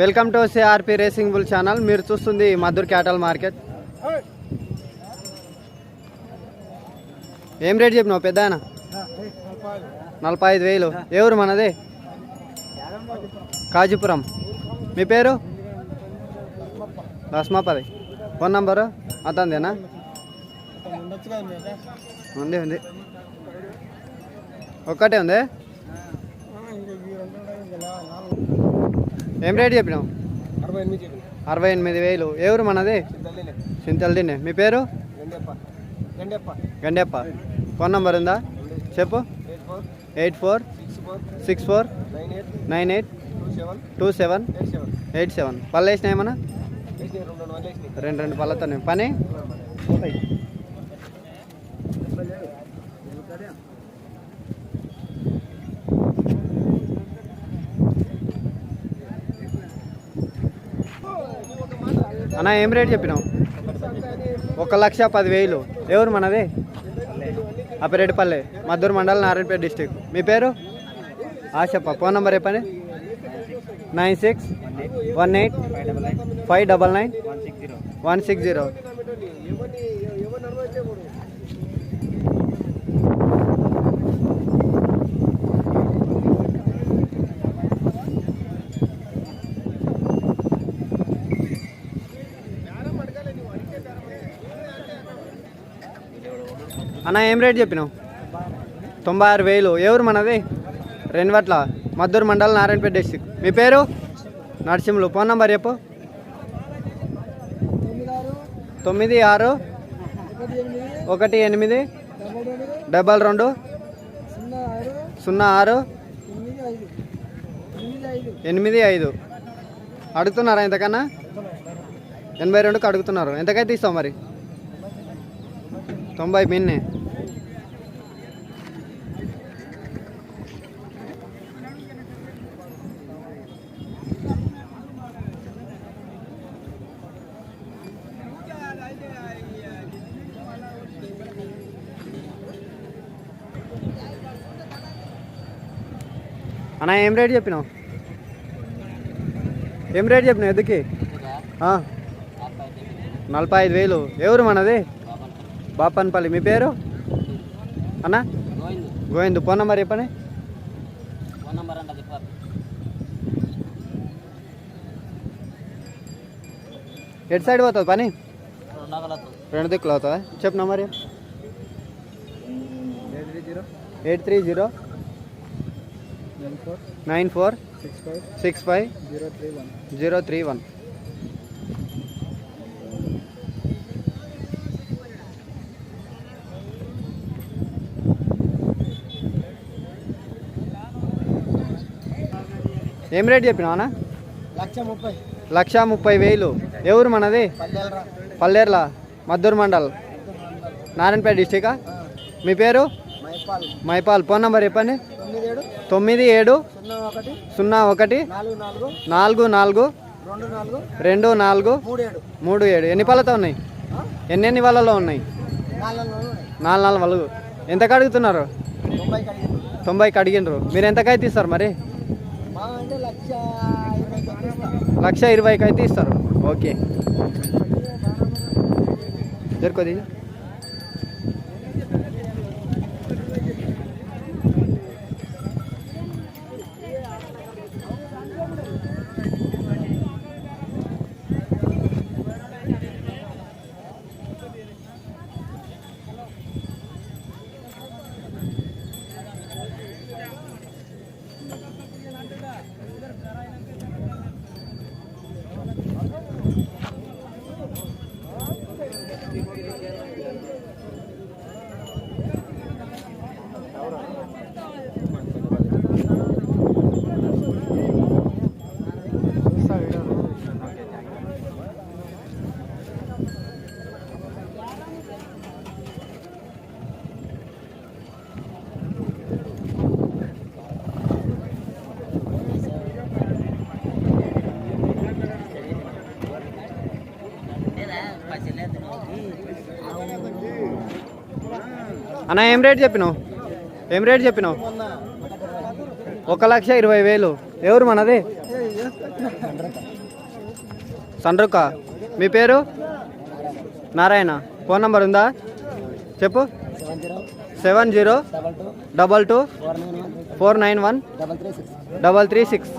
Welcome to CRP racing bull channel. మీరు చూస్తుంది Madhur cattle market. ఏం రేట్ చెప్పినావు పెద్ద ఆయన నలభై ఐదు వేలు. ఎవరు మనది? కాజీపురం. మీ పేరు? లస్మాపది ఫోన్ నంబరు? అతందేనా ఉంది ఉంది. ఒక్కటే ఉంది? ఏం రేట్ చెప్పినావు? అరవై ఎనిమిది వేలు. ఎవరు మనది? చింతలదిన్నే మీ పేరు? గండెప్ప. ఫోన్ నంబర్ ఉందా? చెప్పు. Eight four. Six four. Nine eight. Two seven. Eight seven. పళ్ళు వేసినా ఏమన్నా? రెండు రెండు పళ్ళతోనే. పని? అన్న ఏం రేట్ చెప్పినావు? ఒక లక్ష పదివేలు. ఎవరు మనది? అప్పిరెడ్డిపల్లి మద్దూరు మండలం నారాయణపేట డిస్టిక్. మీ పేరు? ఆశప్ప. ఫోన్ నంబర్ చెప్పండి. Nine six one eight five double nine one six zero. అన్న ఏం రేట్ చెప్పినావు? తొంభై ఆరు వేలు. ఎవరు మనది? రెన్వట్ల. మద్దూరు మండలం నారాయణపేట డిస్టిక్. మీ పేరు? నరసింహులు. ఫోన్ నంబర్ చెప్పు. తొమ్మిది ఆరు ఒకటి ఎనిమిది డబల్ రెండు సున్నా ఆరు ఎనిమిది ఐదు. అడుగుతున్నారా ఎంతకన్నా ఎనభై రెండుకి అడుగుతున్నారు. ఎంతకైతే ఇస్తావు మరి? తొంభై పిన్ని. అన్నా ఏం రేట్ చెప్పినావు? ఏం రేట్ చెప్పినావు ఎందుకు నలభై ఐదు వేలు. ఎవరు మనది? బాపన్పల్లి మీ పేరు? అన్న? గోవింద్. ఫోన్ నెంబర్ చెప్పండి. ఎటు సైడ్ పోతుంది పని? రెండు దిక్కులు అవుతుందా చెప్పు number. Eight three zero. Nine four. Six five. Six five. Zero three one. ఏం రేట్ చెప్పినావు అన్న? లక్ష ముప్పై. లక్ష ముప్పై వేలు. ఎవరు మనది? పల్లేర్ల? మద్దూరు మండల్. నారాయణపేట డిస్టికా మీ పేరు? మైపాల్. మైపాల్. ఫోన్ నంబర్ చెప్పండి. తొమ్మిది ఏడు. సున్నా ఒకటి. నాలుగు నాలుగు. రెండు నాలుగు. మూడు ఏడు. ఎన్ని పళ్ళతో ఉన్నాయి? ఎన్ని ఎన్ని వాళ్ళలో ఉన్నాయి? నాలుగు నాలుగు వాళ్ళు ఎంతకు అడుగుతున్నారు తొంభైకి అడిగినరు మీరు ఎంతకైతే ఇస్తారు మరి? లక్ష ఇరవై లక్ష ఇరవైకి అయితే ఇస్తారు. ఓకే. జరుకోది అన్న ఏం రేట్ చెప్పినావు? ఏం రేట్ చెప్పినావు? ఒక లక్ష ఇరవై వేలు. ఎవరు మనది? సండ్రుక్క మీ పేరు? నారాయణ. ఫోన్ నంబర్ ఉందా? చెప్పు. Seven zero double two four nine one four nine one double three six.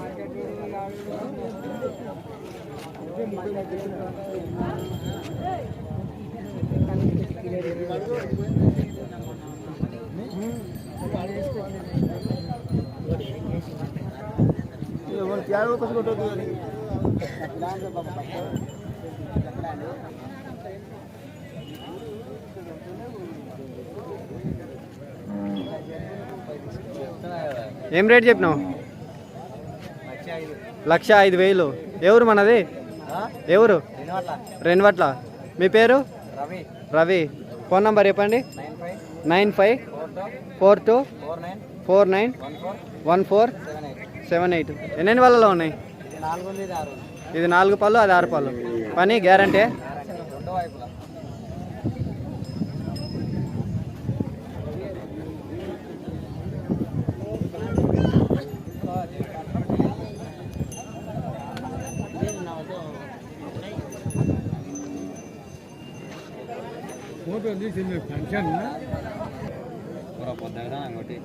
ఏం రేట్ చెప్పినావు? లక్ష ఐదు వేలు. ఎవరు మనది? ఎవరు? రెన్వట్ల మీ పేరు? రవి. రవి ఫోన్ నంబర్ చెప్పండి. Nine five four two four nine one four one four seven eight. ఎన్నెన్ని వాళ్ళలో ఉన్నాయి? ఇది నాలుగు పళ్ళు అది ఆరు పళ్ళు. పని గ్యారంటీ? ఫోటో తీసి మీ ఫంక్షన్ పొద్దున ఒకటి